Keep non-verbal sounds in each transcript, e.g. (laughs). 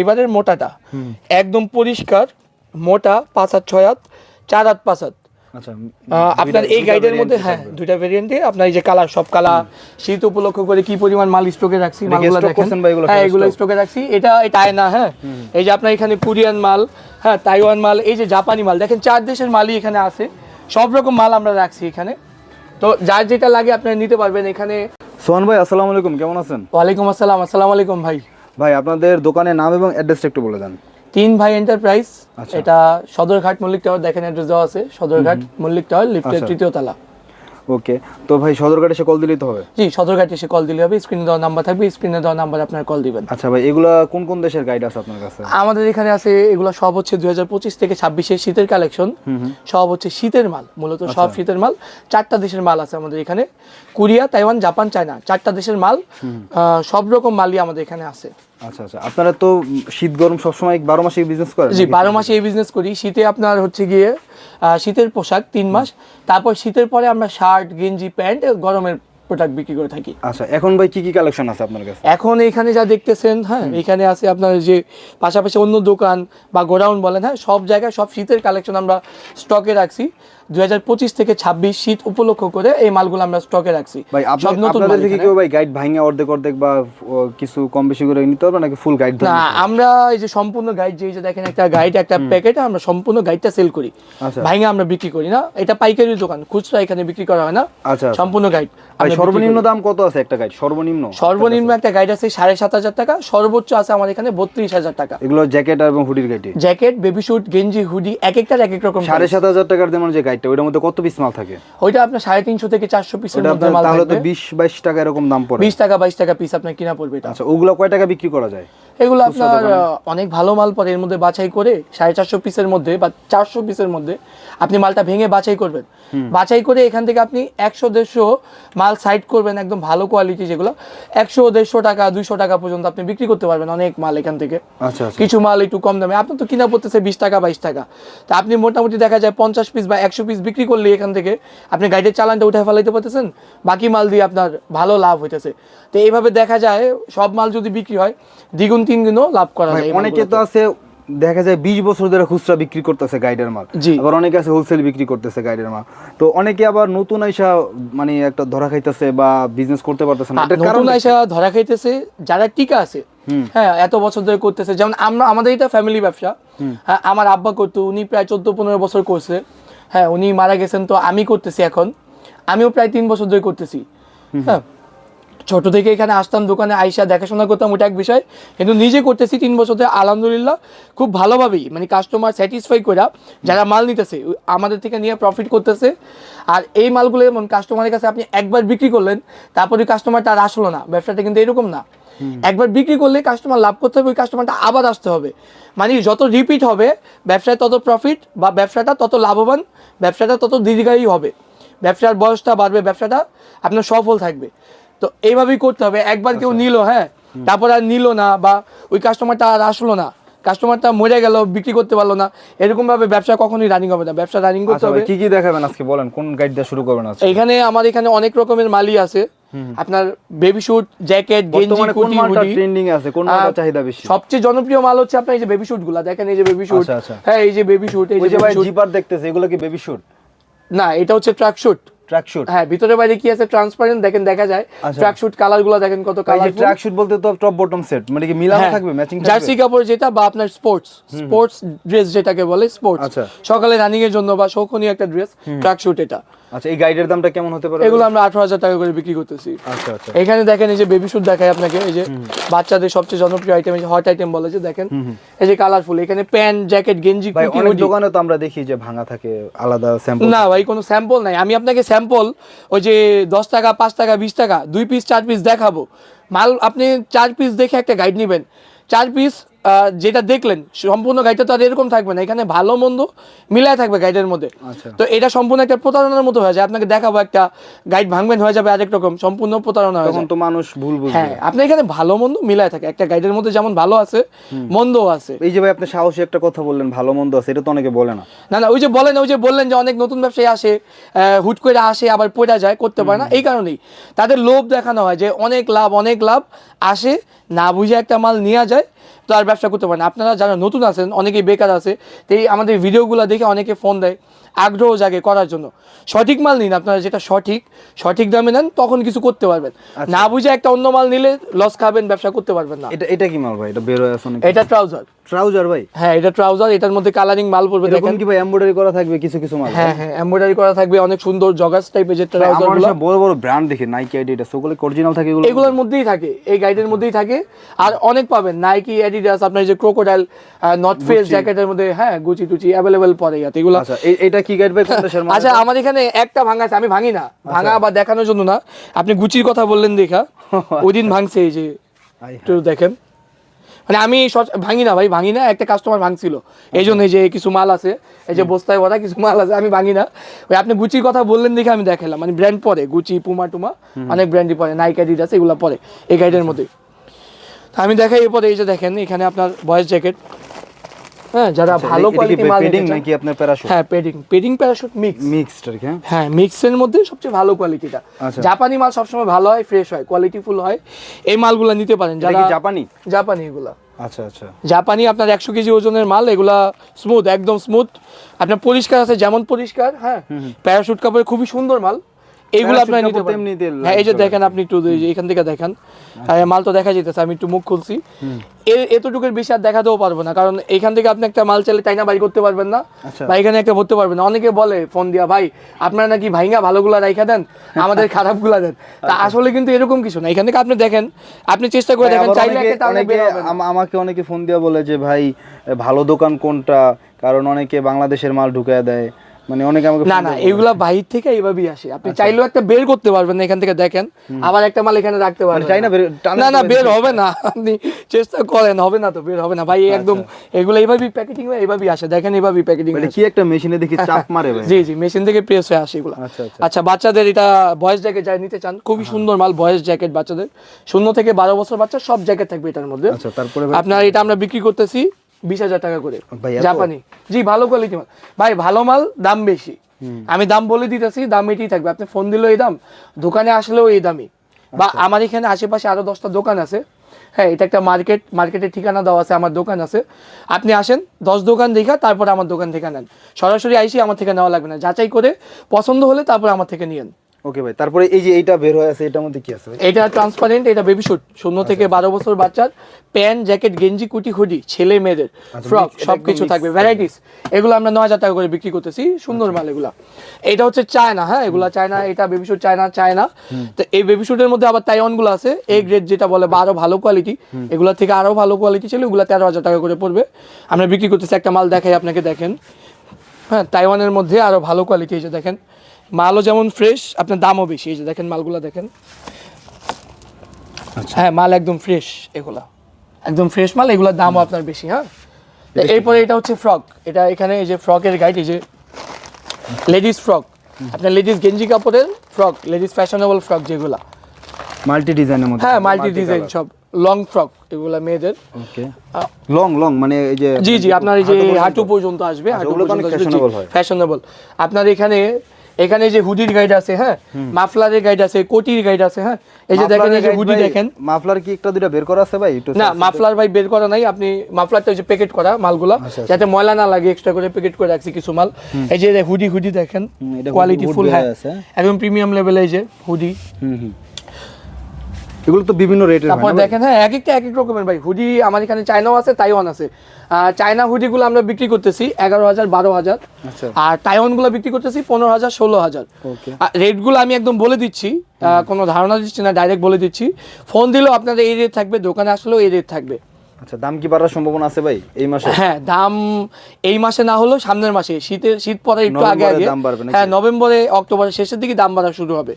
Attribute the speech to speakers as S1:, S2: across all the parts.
S1: এবারের মোটাটা। একদম পরিষ্কার মোটা পাঁচ হাত ছয় হাত চার হাত পাঁচ হাত।
S2: আচ্ছা
S1: আপনার এই গাইডের মধ্যে হ্যাঁ দুইটা ভেরিয়েন্টে আপনার এই যে কালার সব কালার শীত উপলক্ষ করে কি পরিমাণ মাল স্টকে রাখছি মালগুলো দেখেন। হ্যাঁ এগুলো স্টকে রাখছি। এটা এটা আয়না হ্যাঁ। এই যে আপনার এখানে কোরিয়ান মাল হ্যাঁ তাইওয়ান মাল এই যে জাপানি মাল। দেখেন চার দেশের মালই এখানে আছে। সব রকম মাল আমরা রাখছি এখানে। তো যার যেটা লাগে আপনারা নিতে পারবেন এখানে।
S2: সোহান ভাই আসসালামু আলাইকুম কেমন আছেন?
S1: ওয়ালাইকুম আসসালাম আসসালামু আলাইকুম ভাই।
S2: ভাই আপনাদের দোকানের নাম এবং অ্যাড্রেসটা একটু বলে দেন।
S1: তিন ভাই এন্টারপ্রাইজ
S2: আচ্ছা।
S1: এটা সদরঘাট মল্লিক টাওয়ার দেখেন অ্যাড্রেস দেওয়া আছে সদরঘাট মল্লিক টাওয়ার লিফটের
S2: আচ্ছা।
S1: তৃতীয় তলা।
S2: ওকে তো ভাই সদরঘাটে এসে কল দিলেই তো হবে?
S1: জি সদরঘাট এসে কল দিলে হবে স্ক্রিনে দেওয়া নাম্বার থাকবে স্ক্রিনে দেওয়া নাম্বার আপনার কল দিবেন।
S2: আচ্ছা ভাই এগুলা কোন কোন দেশের গাইড আছে আপনার কাছে?
S1: আমাদের এখানে আছে এগুলো সব হচ্ছে দুই হাজার পঁচিশ থেকে ছাব্বিশের শীতের কালেকশন সব হচ্ছে শীতের মাল মূলত
S2: আচ্ছা।
S1: সব শীতের মাল। চারটা দেশের মাল আছে আমাদের এখানে। কোরিয়া তাইওয়ান জাপান চায়না চারটা দেশের মাল। সব রকম মালই আমাদের এখানে আছে।
S2: আচ্ছা আচ্ছা। আপনারা তো শীত গরম সবসময় বারো মাসে বিজনেস করেন
S1: জি বারো মাসে এই বিজনেস করি। শীতে আপনার হচ্ছে গিয়ে শীতের পোশাক তিন মাস। তারপর শীতের পরে আমরা শার্ট গেঞ্জি প্যান্ট গরমের প্রোডাক্ট বিক্রি করে থাকি।
S2: আচ্ছা এখন ভাই কি কি কালেকশন আছে আপনার কাছে? এখন
S1: এখন এখানে যা দেখতেছেন হ্যাঁ এখানে আছে আপনার যে পাশাপাশি অন্য দোকান বা গোডাউন বলেন হ্যাঁ সব জায়গায় সব শীতের কালেকশন আমরা স্টকে রাখছি। দুই হাজার পঁচিশ থেকে ছাব্বিশ শীত উপলক্ষ করে এই মালগুলো আমরা স্টকে রাখছি।
S2: ভাই
S1: সব নতুন
S2: আপনাদের
S1: মাল
S2: থেকে কেউ ভাই গাইড ভাঙে অর্ধেক অর্ধেক বা কিছু কম বেশি করে নিতে হবে নাকি ফুল গাইড
S1: না আমরা এই যে সম্পূর্ণ গাইড যে যে দেখেন একটা গাইড একটা প্যাকেট আমরা সম্পূর্ণ গাইডটা সেল করি।
S2: আচ্ছা।
S1: আমরা বিক্রি করি না। এটা পাইকারি দোকান খুচরা এখানে বিক্রি করা হয় না।
S2: আচ্ছা আচ্ছা।
S1: সম্পূর্ণ গাইড
S2: ভাই সর্বনিম্ন দাম কত আছে একটা গাইড সর্বনিম্ন
S1: সর্বনিম্ন একটা গাইড আছে সাড়ে সাত হাজার টাকা সর্বোচ্চ আছে আমার এখানে বত্রিশ হাজার টাকা।
S2: এগুলো জ্যাকেট এবং হুডির গাইডে
S1: জ্যাকেট বেবি স্যুট গেঞ্জি হুডি এক একটার এক এক রকম
S2: সাড়ে সাত হাজার টাকার যেমন যে ওইটার মধ্যে কত পিস মাল থাকে?
S1: ওইটা আপনার সাড়ে তিনশো থেকে চারশো
S2: তাহলে তো বিশ বাইশ টাকা এরকম দাম পড়ে।
S1: বিশ টাকা বাইশ টাকা পিস আপনার কিনা পড়বে এটা।
S2: আচ্ছা ওগুলো কয় টাকা বিক্রি করা যায়?
S1: এগুলো আপনার অনেক ভালো মাল পরে এর মধ্যে বাছাই করে সাড়ে চারশো পিসের মধ্যে বা চারশো পিসের মধ্যে আপনি মালটা ভেঙে বাছাই করবেন। বাছাই করে এখান থেকে আপনি একশো দেড়শো মাল সাইড করবেন একদম ভালো কোয়ালিটি যেগুলো। একশো দেড়শো টাকা দুইশো টাকা পর্যন্ত আপনি বিক্রি করতে পারবেন অনেক মাল এখান থেকে।
S2: আচ্ছা আচ্ছা।
S1: কিছু মাল একটু কম দামে। আপনার তো কিনা পড়তেছে বিশ টাকা বাইশ টাকা। তা আপনি মোটামুটি দেখা যায় পঞ্চাশ পিস বা একশো পিস বিক্রি করলে এখান থেকে আপনি গাড়ির চালানটা উঠে ফেলাইতে পারতেছেন বাকি মাল দিয়ে আপনার ভালো লাভ হইতেছে। তো এইভাবে দেখা যায় সব মাল যদি বিক্রি হয় দ্বিগুণ তিন গুণও লাভ করা যায়
S2: অনেকে তো আছে দেখা যায় বিশ বছর ধরে খুচরা বিক্রি করতেছে গাইডের মাল।
S1: জি।
S2: আবার অনেকে আছে হোলসেল বিক্রি করতেছে গাইডের মাল। তো অনেকে আবার নতুন আইসা মানে একটা ধরা খাইতেছে বা বিজনেস করতে পারতেছে না।
S1: হ্যাঁ, নতুন আইসা ধরা খাইতেছে যারা টিকা আছে হ্যাঁ এত বছর ধরে করতেছে। যেমন আমরা আমাদের এটা ফ্যামিলি ব্যবসা। হ্যাঁ আমার আব্বা করতো উনি প্রায় চোদ্দ পনেরো বছর করছে। হ্যাঁ উনি মারা গেছেন তো আমি করতেছি এখন। আমিও প্রায় তিন বছর ধরে করতেছি। হ্যাঁ ছোট থেকে এখানে আসতাম দোকানে আইসা দেখাশোনা করতাম ওটা এক বিষয়। কিন্তু নিজে করতেছি তিন বছর ধরে আলহামদুলিল্লাহ খুব ভালোভাবেই মানে কাস্টমার স্যাটিসফাই করে যারা মাল নিতেছে আমাদের থেকে নিয়ে প্রফিট করতেছে। আর এই মালগুলো যেমন কাস্টমারের কাছে আপনি একবার বিক্রি করলেন তারপরে কাস্টমারটা আর আসলো না ব্যবসাটা কিন্তু এরকম না। একবার বিক্রি করলে কাস্টমার লাভ করতে হবে ওই কাস্টমারটা আবার আসতে হবে। মানে যত রিপিট হবে ব্যবসায় তত প্রফিট বা ব্যবসাটা তত লাভবান ব্যবসাটা তত দীর্ঘায়ী হবে। ব্যবসার বয়সটা বাড়বে ব্যবসাটা আপনার সফল থাকবে। তো এইভাবেই করতে হবে। একবার কেউ নিল হ্যাঁ তারপর আর নিল না বা ওই কাস্টমারটা আর আসলো না। কাস্টমারটা মরে গেল বিক্রি করতে পারল না। এরকম ভাবে ব্যবসা কখনোই রানিং হবে না। ব্যবসা রানিং করতে
S2: আচ্ছা
S1: হবে।
S2: কি কি দেখাবেন আজকে? বলেন কোন গাইড দিয়ে শুরু করবেন আজকে?
S1: এখানে আমার এখানে অনেক রকমের মালই আছে। আপনার বেবি শুট জ্যাকেট গেঞ্জি
S2: কোন মালটা ট্রেন্ডিং আছে? কোন মালটা চাহিদা বেশি?
S1: সবচেয়ে জনপ্রিয় মাল হচ্ছে আপনার এই যে বেবি শুটগুলা। দেখেন এই যে বেবি শুট
S2: আচ্ছা, আচ্ছা।
S1: হ্যাঁ এই যে বেবি শুট এই যে
S2: যে ভাই জিপার দেখতেছে এগুলো কি বেবি শুট
S1: না এটা হচ্ছে ট্রাক শুট হ্যাঁ ভিতরে বাইরে কি আছে ট্রান্সপারেন্ট দেখেন দেখা যায়।
S2: আচ্ছা।
S1: ট্রাক শুট দেখেন কত কালার
S2: বলতে তো টপ বটম সেট মানে কি মিলানো থাকবে ম্যাচিং থাকবে?
S1: জার্সি কাপড় যেটা বা আপনার স্পোর্টস স্পোর্টস ড্রেস যেটাকে বলে স্পোর্টস
S2: আচ্ছা।
S1: সকালে রানিং এর জন্য বা শৌখিনীয় একটা ড্রেস এটা।
S2: আচ্ছা এই গাইডের দামটা কেমন হতে পারে?
S1: এগুলো আমরা আঠারো হাজার টাকা করে বিক্রি করতেছি।
S2: আচ্ছা আচ্ছা।
S1: এখানে দেখেন এই যে বেবি শুট দেখায় আপনাকে এই যে বাচ্চাদের সবচেয়ে জনপ্রিয় আইটেম এই হট আইটেম বলে যে দেখেন এই যে কালারফুল এখানে প্যান্ট জ্যাকেট গেঞ্জি
S2: অনেক দোকানে তো আমরা দেখি যে ভাঙা থাকে আলাদা স্যাম্পল
S1: না ভাই কোনো স্যাম্পল নাই। আমি আপনাকে স্যাম্পল, ওই যে দশ টাকা, পাঁচ টাকা, বিশ টাকা, দুই পিস চার পিস দেখাবো। মাল, আপনি চার পিস দেখে একটা গাইড নেবেন। চার পিস যেটা দেখলেন সম্পূর্ণ গাইডটা তো আর এরকম থাকবে না এখানে ভালো মন্দ মিলায় থাকবে গাইডের মধ্যে।
S2: আচ্ছা।
S1: তো এটা সম্পূর্ণ একটা প্রতারণার মতো হয়ে যায় আপনাকে দেখাবো একটা গাইড ভাঙবেন হয়ে যাবে আরেক রকম সম্পূর্ণ প্রতারণা হয়ে
S2: তো মানুষ ভুল বুঝবে।
S1: হ্যাঁ আপনার এখানে ভালো মন্দ মিলায় থাকে একটা গাইডের মধ্যে যেমন ভালো আছে মন্দও আছে।
S2: এই যে ভাই আপনি সাহসী একটা কথা বললেন ভালো মন্দ আছে এটা তো অনেকে বলে না।
S1: না না ওই যে বলেন ওই যে বললেন যে অনেক নতুন ব্যবসায়ী আসে আহ, হুট করে আসে আবার পড়া যায় করতে পারে না এই কারণেই। তাদের লোভ দেখানো হয় যে অনেক লাভ অনেক লাভ আসে না বুঝে একটা মাল নেওয়া যায় তো আর ব্যবসা করতে পারেন আপনারা যারা নতুন আছেন অনেকেই বেকার আছে তো এই আমাদের ভিডিওগুলো দেখে অনেকে ফোন দেয় আগ্রহ জাগে করার জন্য। সঠিক মাল নিন আপনারা যেটা সঠিক সঠিক দামে নেন তখন কিছু করতে পারবেন। না বুঝে একটা অন্য মাল নিলে লস খাবেন ব্যবসা করতে পারবেন না।
S2: এটা এটা কি মাল ভাই? এটা বেরোয়
S1: এটা ট্রাউজার
S2: ট্রাউজার ভাই?
S1: হ্যাঁ এটা ট্রাউজার এটার মধ্যে কালারিং মাল পড়বে দেখেন।
S2: কি ভাই এমব্রয়ডারি করা থাকবে কিছু কিছু মাল?
S1: হ্যাঁ হ্যাঁ এমব্রয়ডারি করা থাকবে অনেক সুন্দর জগার্স টাইপের যে
S2: ট্রাউজারগুলো। বড় বড় ব্র্যান্ড দেখি নাইকি অ্যাডিডাস ওগুলো অরিজিনাল থাকে এগুলো?
S1: এগুলোর মধ্যেই থাকে এই গাইডের মধ্যেই থাকে। আর অনেক পাবেন নাইকি অ্যাডিডাস আপনার যে ক্রোকোডাইল নর্থ ফেস জ্যাকেটের মধ্যে হ্যাঁ গুচি টুচি অ্যাভেলেবেল পড়ে যাতে এগুলো।
S2: আচ্ছা এটা কি গাইড ভাই দেশের
S1: আচ্ছা আমার এখানে একটা ভাঙা আছে আমি ভাঙি না।
S2: আচ্ছা।
S1: ভাঙা বা দেখানোর জন্য না। আপনি গুচির কথা বললেন দেখা (laughs) ওই দিন ভাঙছে এই যে একটু দেখেন। মানে আমি ভাঙি না ভাই ভাঙি না একটা কাস্টমার ভাঙছিল। এই জন্য এই যে কিছু মাল আছে এই যে বস্তায় ভরা কিছু মাল আছে আমি ভাঙি না। ওই আপনি গুচির কথা বললেন দেখে আমি দেখালাম মানে ব্র্যান্ড পরে গুচি পুমা টুমা অনেক ব্র্যান্ডই পরে নাইকা আছে এগুলো পরে এই গাইডের মধ্যে তা আমি দেখাই এরপরে এই যে দেখেন এখানে আপনার বয়েস জ্যাকেট হ্যাঁ যারা ভালো কোয়ালিটি মাল
S2: পেডিং নাকি আপনার প্যারাশুট
S1: হ্যাঁ padding padding parachute mix
S2: mixed আর কি হ্যাঁ
S1: হ্যাঁ মিক্সের মধ্যে সবচেয়ে ভালো কোয়ালিটিটা
S2: আচ্ছা।
S1: জাপানি মাল সবসময় ভালো হয় ফ্রেশ হয় কোয়ালিটি ফুল হয়। এই মালগুলো নিতে পারেন যারা
S2: জাপানি?
S1: জাপানি এগুলা।
S2: আচ্ছা আচ্ছা।
S1: জাপানি আপনার একশো কেজি ওজনের মাল এগুলা স্মুথ একদম স্মুথ আপনার পরিষ্কার আছে যেমন পরিষ্কার হ্যাঁ। প্যারাশুট কাপড় খুবই সুন্দর মাল। এইগুলো আপনার নিতে পারেন। হ্যাঁ এই যে দেখেন আপনি একটু এখান থেকে দেখেন। আর মাল তো দেখা যেতেছে আমি একটু মুখ খুলছি। এতটুকুর বেশি আর দেখাতেও পারব না কারণ এখান থেকে আপনি একটা মাল চাইলে টাইনা বাড়ি করতে পারবেন না
S2: আচ্ছা।
S1: বা এখানে একটা ভরতে পারবেন না। অনেকে বলে ফোন দিয়া ভাই আপনারা নাকি ভাইঙ্গা ভালোগুলা রাইখা দেন আমাদের (laughs) খারাপগুলা দেন। তা আসলে কিন্তু এরকম কিছু না। এখান থেকে আপনি দেখেন আপনি চেষ্টা করে দেখেন চাইলে
S2: আমাকে অনেকে ফোন দিয়া বলে যে ভাই ভালো দোকান কোনটা? কারণ অনেকে বাংলাদেশের মাল ঢুকায় দেয়। মানে অনেকে আমাকে
S1: না না এগুলা বাহির থেকে এইভাবেই আসে। আপনি চাইলেও একটা বের করতে পারবেন না এখান থেকে দেখেন। আবার একটা মাল এখানে রাখতে পারবেন
S2: মানে চাই না
S1: না। না বের হবে না। আপনি চেষ্টা করেন হবে না তো বের হবে না। ভাই একদম এগুলো এইভাবেই প্যাকেটিং হয়ে এইভাবেই আসে। দেখেন এইভাবেই প্যাকেটিং
S2: মানে কি একটা মেশিনে দেখি (laughs) চাপ মারে ভাই।
S1: জি জি মেশিন থেকে প্রেস হয়ে আসে এগুলো।
S2: আচ্ছা, আচ্ছা।
S1: আচ্ছা বাচ্চাদের এটা বয়েস জ্যাকেট যারা নিতে চান খুবই সুন্দর মাল বয়েস জ্যাকেট বাচ্চাদের। শূন্য থেকে বারো বছর বাচ্চা সব জ্যাকেট থাকবে এটার মধ্যে।
S2: আচ্ছা তারপরে
S1: আপনার এটা আমরা বিক্রি করতেছি বিশ হাজার টাকা করে। জাপানি। জি ভালো কোয়ালিটি মাল। ভাই ভালো মাল দাম বেশি। আমি দাম বলে দিতেছি দাম এটাই থাকবে। আপনি ফোন দিলেও এই দাম দোকানে আসলেও এই দামই। বা
S2: আচ্ছা।
S1: আমার এখানে আশেপাশে আরও দশটা দোকান আছে। হ্যাঁ এটা একটা মার্কেট মার্কেটের ঠিকানা দেওয়া আছে আমার দোকান আছে। আপনি আসেন দশ দোকান দেখা তারপর আমার দোকান থেকে নেন সরাসরি আইসি আমার থেকে নেওয়া লাগবে না। যাচাই করে পছন্দ হলে তারপর আমার থেকে নিয়েন।
S2: ওকে ভাই তারপরে এই যে এইটা বের হয়ে আছে এটার মধ্যে কি আছে
S1: এটা ট্রান্সপারেন্ট এটা বেবি শুট শূন্য থেকে বারো বছর বাচ্চার প্যান্ট জ্যাকেট গেঞ্জি কুটি হুডি ছেলে মেয়েদের ফ্রক
S2: mix-
S1: সব কিছু থাকবে ভ্যারাইটিস এগুলো আমরা নয় হাজার টাকা করে বিক্রি করতেছি সুন্দর মাল এগুলা। এটা হচ্ছে চায়না হ্যাঁ এগুলা চায়না এটা বেবি শুট চায়না চায়না তো এই বেবি শুটের মধ্যে আবার তাইওয়ানগুলো আছে এই গ্রেড যেটা বলে বা আরও ভালো কোয়ালিটি এগুলা থেকে আরও ভালো কোয়ালিটি ছিল এগুলা তেরো হাজার টাকা করে পড়বে। আমরা বিক্রি করতেছি একটা মাল দেখাই আপনাকে দেখেন। হ্যাঁ তাইওয়ানের মধ্যে আরও ভালো কোয়ালিটি এই যে দেখেন। মালও যেমন ফ্রেশ আপনার দামও বেশি। এই যে দেখেন মালগুলো দেখেন। হ্যাঁ মাল একদম ফ্রেশ এগুলা। একদম ফ্রেশ মাল এগুলোর দামও আপনার বেশি হ্যাঁ? এরপরে এটা হচ্ছে ফ্রক এটা এখানে এই যে ফ্রকের গাইড এই যে লেডিস ফ্রক আপনার লেডিস গেঞ্জি কাপড়ের ফ্রক লেডিস ফ্যাশনেবল ফ্রক যেগুলা।
S2: মাল্টি ডিজাইনের মধ্যে
S1: হ্যাঁ মাল্টি ডিজাইন সব। লং ফ্রক এগুলা মেয়েদের।
S2: ওকে লং লং মানে এই যে
S1: জি জি আপনার এই যে
S2: হাঁটু পর্যন্ত?
S1: আসবে
S2: আচ্ছা,
S1: হাঁটু
S2: ওগুলো তো অনেক fashionable হয়।
S1: ফ্যাশনেবল আপনার এখানে এখানে যে হুডির গাইড আছে হ্যাঁ? মাফলারের গাইড আছে কোটির গাইড আছে হ্যাঁ? এই যে দেখেন এই যে হুডি দেখেন।
S2: মাফলার কি একটা দুইটা বের করা আছে ভাই? একটু
S1: না মাফলার ভাই বের করা নাই আপনি মাফলারটা ওই যে প্যাকেট করা মালগুলা
S2: আচ্ছা,
S1: যাতে ময়লা না লাগে এক্সট্রা করে প্যাকেট করে রাখছি কিছু মাল। এই যে হুডি হুডি দেখেন
S2: এটা
S1: কোয়ালিটি ফুল হ্যাঁ। একদম প্রিমিয়াম লেভেল এই যে হুডি
S2: হুম হুম। এগুলো তো বিভিন্ন রেটের
S1: তারপর দেখেন হ্যাঁ এক একটা এক এক রকমের ভাই। হুডি আমার এখানে চায়নাও আছে তাইওয়ান আছে। চায়না হুডিগুলো আমরা বিক্রি করতেছি এগারো হাজার বারো হাজার।
S2: আচ্ছা।
S1: আর টাইওয়ানগুলো বিক্রি করতেছি পনেরো হাজার ষোলো হাজার। রেটগুলো আমি একদম বলে দিচ্ছি কোনো ধারণা দিচ্ছি না ডাইরেক্ট বলে দিচ্ছি। ফোন দিলেও আপনাদের এই রেট থাকবে দোকানে আসলেও এই রেট থাকবে।
S2: আচ্ছা দাম কি বাড়ার সম্ভাবনা আছে ভাই এই মাসে?
S1: হ্যাঁ দাম এই মাসে না হলেও সামনের মাসে শীতের শীত পরে একটু আগে আগে। হ্যাঁ নভেম্বরে অক্টোবরের শেষের দিকে দাম বাড়া শুরু হবে।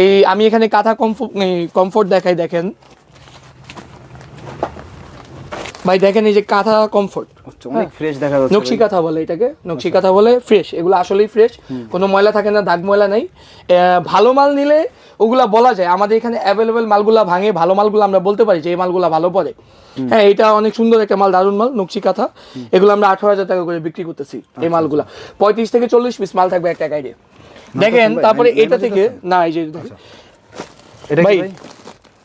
S1: এই আমি এখানে কাঁথা কমফোর্ট কমফোর্ট দেখাই দেখেন। ভাই দেখেন এই যে কাঁথা কমফোর্ট
S2: আচ্ছা, অনেক ফ্রেশ দেখা যাচ্ছে
S1: নকশি কাঁথা বলে এটাকে। নকশি কাঁথা বলে ফ্রেশ এগুলো আসলেই ফ্রেশ কোনো ময়লা থাকে না দাগ ময়লা নাই। ভালো মাল নিলে ওগুলা বলা যায়। আমাদের এখানে অ্যাভেলেবেল মালগুলা ভাঙে ভালো মালগুলো আমরা বলতে পারি যে এই মালগুলা ভালো পড়ে। হ্যাঁ এটা অনেক সুন্দর একটা মাল দারুণ মাল নকশি কাঁথা। এগুলো আমরা আঠারো হাজার টাকা করে বিক্রি করতেছি এই মালগুলা। পঁয়ত্রিশ থেকে চল্লিশ পিস মাল থাকবে একটা গাইডে দেখেন তারপরে এটা থেকে না এই যে
S2: এটা
S1: ভাই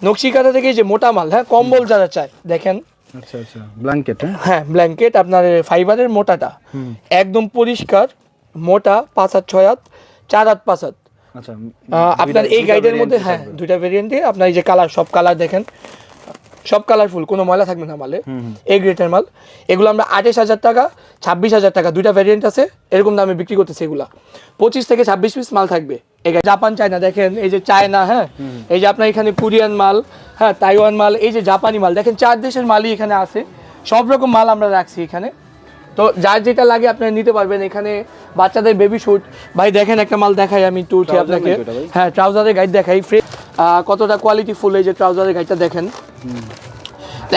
S1: নকশি কাঁথা থেকে যে মোটা মাল হ্যাঁ কম্বল যারা চায় দেখেন।
S2: আচ্ছা আচ্ছা ব্ল্যাঙ্কেট হ্যাঁ?
S1: হ্যাঁ ব্ল্যাঙ্কেট আপনার ফাইবারের মোটাটা। একদম পরিষ্কার মোটা পাঁচ হাত ছয় হাত চার হাত পাঁচ হাত।
S2: আচ্ছা
S1: আপনার এই গাইডের মধ্যে হ্যাঁ দুইটা ভেরিয়েন্টে আপনার এই যে কালার সব কালার দেখেন। সব কালারফুল কোনো ময়লা থাকবে না মালে। এই গ্রেটের মাল। এগুলো আমরা আঠাশ হাজার টাকা ছাব্বিশ হাজার টাকা দুইটা ভেরিয়েন্ট আছে এরকম দামে বিক্রি করতেছি এগুলা। পঁচিশ থেকে ছাব্বিশ পিস মাল থাকবে। এই জাপান চায়না দেখেন এই যে চায়না হ্যাঁ? এই যে আপনার এখানে কোরিয়ান মাল হ্যাঁ তাইওয়ান মাল এই যে জাপানি মাল দেখেন চার দেশের মালই এখানে আছে। সব রকম মাল আমরা রাখছি এখানে। তো যার যেটা লাগে আপনারা নিতে পারবেন এখানে। বাচ্চাদের বেবি শুট ভাই দেখেন একটা মাল দেখাই আমি একটু উঠে আপনাকে? হ্যাঁ ট্রাউজারের গাইড দেখাই। কতটা কোয়ালিটি ফুল এই যে ট্রাউজারের গাইডটা দেখেন।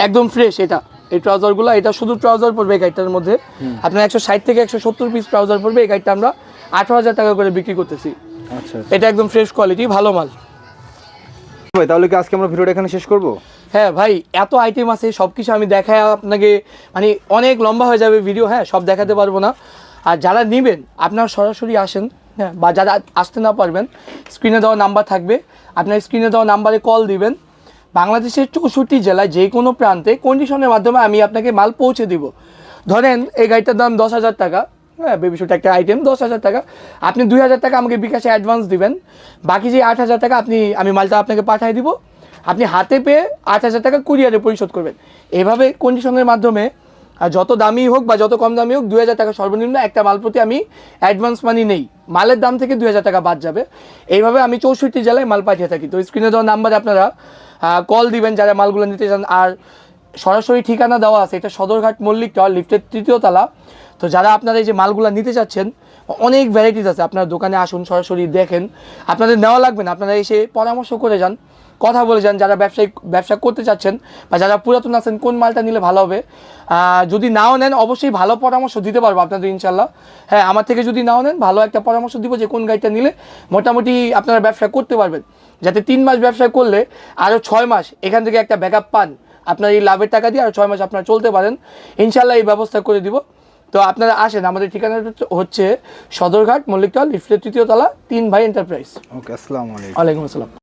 S1: একদম ফ্রেশ এটা। এই ট্রাউজারগুলো এটা শুধু ট্রাউজার পড়বে এই গাইডটার মধ্যে। আপনার একশো ষাট থেকে একশো সত্তর পিস ট্রাউজার পড়বে এই গাইডটা আমরা আঠারো হাজার টাকা করে বিক্রি করতেছি।
S2: আচ্ছা
S1: এটা একদম ফ্রেশ কোয়ালিটি ভালো মাল।
S2: ভাই তাহলে কি আজকে আমরা ভিডিওটা এখানে শেষ করব?
S1: হ্যাঁ ভাই এত আইটেম আছে সব কিছু আমি দেখাই আপনাকে মানে অনেক লম্বা হয়ে যাবে ভিডিও হ্যাঁ সব দেখাতে পারব না। আর যারা নেবেন আপনারা সরাসরি আসেন হ্যাঁ বা যারা আসতে না পারবেন স্ক্রিনে দেওয়া নাম্বার থাকবে। আপনার স্ক্রিনে দেওয়া নাম্বারে কল দিবেন। বাংলাদেশের চৌষট্টি জেলায় যে কোনো প্রান্তে কন্ডিশনের মাধ্যমে আমি আপনাকে মাল পৌঁছে দিব। ধরেন, এই গাড়িটার দাম দশ হাজার টাকা। হ্যাঁ বেবি শুট একটা আইটেম দশ হাজার টাকা। আপনি দুই হাজার টাকা আমাকে বিকাশে অ্যাডভান্স দিবেন। বাকি যে আট হাজার টাকা আপনি, আমি মালটা আপনাকে পাঠিয়ে দিব। আপনি হাতে পেয়ে আট হাজার টাকা কুরিয়ারে পরিশোধ করবেন। এভাবে কন্ডিশনের মাধ্যমে আর যত দামি হোক বা যত কম দামি হোক দুই হাজার টাকা সর্বনিম্ন একটা মাল প্রতি আমি অ্যাডভান্স মানি নেই। মালের দাম থেকে দুই হাজার টাকা বাদ যাবে। এইভাবে আমি চৌষট্টি জেলায় মাল পাঠিয়ে থাকি। তো স্ক্রিনে দেওয়া নাম্বারে আপনারা কল দিবেন যারা মালগুলো নিতে চান। আর সরাসরি ঠিকানা দেওয়া আছে। এটা সদরঘাট মল্লিক টাওয়ার লিফটের তৃতীয় তলা। তো যারা আপনারা এই যে মালগুলো নিতে চাচ্ছেন, অনেক ভ্যারাইটিস আছে। আপনার দোকানে আসুন, সরাসরি দেখেন। আপনাদের নেওয়া লাগবে না। আপনারা এসে পরামর্শ করে যান। কথা বলে যান যারা ব্যবসায়িক ব্যবসা করতে চাচ্ছেন বা যারা পুরাতন আছেন কোন মালটা নিলে ভালো হবে? যদি নাও নেন অবশ্যই ভালো পরামর্শ দিতে পারব আপনাদের ইনশাল্লাহ হ্যাঁ আমার থেকে যদি নাও নেন ভালো একটা পরামর্শ দিব যে কোন গাড়িটা নিলে মোটামুটি আপনারা ব্যবসা করতে পারবেন। যাতে তিন মাস ব্যবসা করলে আরও ছয় মাস এখান থেকে একটা ব্যাকআপ পান। আপনার এই লাভের টাকা দিয়ে আর ছয় মাস আপনারা চলতে পারেন। ইনশাল্লাহ এই ব্যবস্থা করে দিব। তো আপনারা আসেন আমাদের ঠিকানাটা হচ্ছে সদরঘাট মল্লিকটল লিফটের তৃতীয় তলা তিন ভাই এন্টারপ্রাইজ।
S2: ওকে আসসালামু আলাইকুম।
S1: ওয়ালাইকুম আসসালাম।